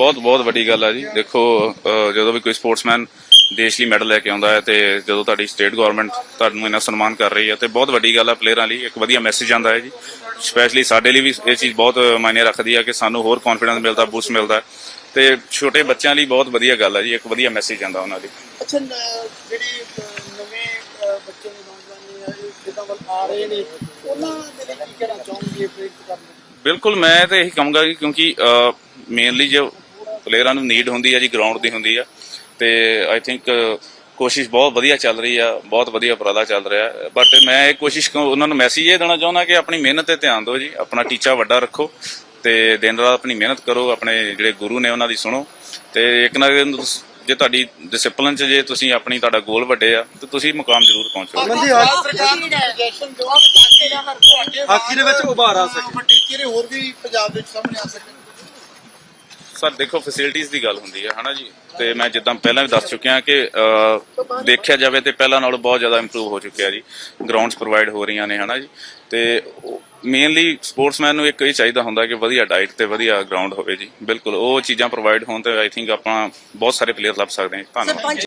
ਬਹੁਤ ਬਹੁਤ ਵੱਡੀ ਗੱਲ ਆ ਜੀ। ਦੇਖੋ ਜਦੋਂ ਵੀ ਕੋਈ ਸਪੋਰਟਸਮੈਨ ਦੇਸ਼ ਲਈ ਮੈਡਲ ਲੈ ਕੇ ਆਉਂਦਾ ਹੈ ਤੇ ਜਦੋਂ ਤੁਹਾਡੀ ਸਟੇਟ ਗਵਰਨਮੈਂਟ ਤੁਹਾਨੂੰ ਇਹਨਾਂ ਸਨਮਾਨ ਕਰ ਰਹੀ ਹੈ ਤੇ ਬਹੁਤ ਵੱਡੀ ਗੱਲ ਆ ਪਲੇਅਰਾਂ ਲਈ ਇੱਕ ਵਧੀਆ ਮੈਸੇਜ ਆਉਂਦਾ ਹੈ ਜੀ। ਸਪੈਸ਼ਲੀ ਸਾਡੇ ਲਈ ਵੀ ਇਹ ਚੀਜ਼ ਬਹੁਤ ਮਾਇਨੇ ਰੱਖਦੀ ਹੈ ਕਿ ਸਾਨੂੰ ਹੋਰ ਕੌਨਫੀਡੈਂਸ ਮਿਲਦਾ ਬੂਸਟ ਮਿਲਦਾ ਤੇ ਛੋਟੇ ਬੱਚਿਆਂ ਲਈ ਬਹੁਤ ਵਧੀਆ ਗੱਲ ਹੈ ਜੀ ਇੱਕ ਵਧੀਆ ਮੈਸੇਜ ਆਉਂਦਾ ਉਹਨਾਂ ਲਈ। ਅੱਛਾ ਨ- ਜਿਹੜੀ ਅ, ਨਵੇਂ ਅ, ਬੱਚੇ ਨੇ ਨੌਜਵਾਨ ਨੇ ਇਹ ਜਿੱਦਾਂ ਵੱਲ ਆ ਰਹੇ ਨੇ ਉਹਨਾਂ ਦੇ ਲਈ ਕੀ ਕਹਿਣਾ ਚਾਹੋਗੇ ਪ੍ਰੇਰਿਤ ਕਰਨ? ਲਈ ਬਿਲਕੁਲ ਮੈਂ ਤਾਂ ਇਹੀ ਕਹੂੰਗਾ ਕਿ ਕਿਉਂਕਿ ਮੇਨਲੀ ਜੋ ਪਲੇਅਰਾਂ ਨੂੰ ਨੀਡ ਹੁੰਦੀ ਹੈ ਜੀ ਗਰਾਊਂਡ ਦੀ ਹੁੰਦੀ ਆ। ਤੇ ਆਈ ਥਿੰਕ ਕੋਸ਼ਿਸ਼ ਬਹੁਤ ਵਧੀਆ ਚੱਲ ਰਹੀ ਆ ਬਹੁਤ ਵਧੀਆ ਉਪਰਾਲਾ ਚੱਲ ਰਿਹਾ। ਬਟ ਮੈਂ ਇਹ ਕੋਸ਼ਿਸ਼ ਕ- ਉਹਨਾਂ ਨੂੰ ਮੈਸੇਜ ਇਹ ਦੇਣਾ ਚਾਹੁੰਦਾ ਕਿ ਆਪਣੀ ਮਿਹਨਤ ਤੇ ਧਿਆਨ ਦਿਓ ਜੀ ਆਪਣਾ ਟੀਚਾ ਵੱਡਾ ਰੱਖੋ ਤੇ ਦਿਨ ਰਾਤ ਆਪਣੀ ਮਿਹਨਤ ਕਰੋ ਆਪਣੇ ਜਿਹੜੇ ਗੁਰੂ ਨੇ ਉਹਨਾਂ ਦੀ ਸੁਣੋ। ਤੇ ਇੱਕ ਨਾ ਜੇ ਤੁਹਾਡੀ ਡਿਸਪਲਿਨ ਚ ਜੇ ਤੁਸੀਂ ਆਪਣੀ ਤੁਹਾਡਾ ਗੋਲ ਵੱਡੇ ਆ ਤੇ ਤੁਸੀਂ ਮੁਕਾਮ ਜ਼ਰੂਰ ਪਹੁੰਚੋਗੇ ਅਮਨ ਜੀ ਅੱਜ ਸਰਕਾਰ ਨੂੰ ਸੁਜੈਸ਼ਨ ਦਿਓ ਹਾਕੀ ਦੇ ਵਿੱਚ ਉਭਾਰ ਆ ਸਕੇ। ਵੱਡੇ ਚਿਹਰੇ ਹੋਰ ਵੀ ਪੰਜਾਬ ਵਿੱਚ ਸਾਹਮਣੇ ਆ ਸਕਣ ਸਰ, ਦੇਖੋ ਫੈਸਿਲਿਟੀਆਂ ਦੀ ਗੱਲ ਹੁੰਦੀ ਹੈ, ਹਨਾ ਜੀ? ਤੇ ਮੈਂ ਜਿੱਦਾਂ ਪਹਿਲਾਂ ਵੀ ਦੱਸ ਚੁੱਕਿਆ ਕਿ ਦੇਖਿਆ ਜਾਵੇ ਤੇ ਪਹਿਲਾਂ ਨਾਲੋਂ ਬਹੁਤ ਜ਼ਿਆਦਾ ਇੰਪਰੂਵ ਹੋ ਚੁੱਕਿਆ ਜੀ। ਗਰਾਊਂਡਸ ਪ੍ਰੋਵਾਈਡ ਹੋ ਰਹੀਆਂ ਨੇ, ਹਨਾ ਜੀ? ਤੇ ਮੇਨਲੀ ਸਪੋਰਟਸਮੈਨ ਨੂੰ ਇੱਕ ਇਹ ਚਾਹੀਦਾ ਹੁੰਦਾ ਕਿ ਵਧੀਆ ਡਾਈਟ ਤੇ ਵਧੀਆ ਗਰਾਊਂਡ ਹੋਵੇ ਜੀ। ਬਿਲਕੁਲ, ਉਹ ਚੀਜ਼ਾਂ ਪ੍ਰੋਵਾਈਡ ਹੋਣ ਤੇ ਆਈ ਥਿੰਕ ਆਪਾਂ ਬਹੁਤ ਸਾਰੇ ਪਲੇਅਰ ਲੱਭ ਸਕਦੇ ਹਾਂ। ਧੰਨਵਾਦ।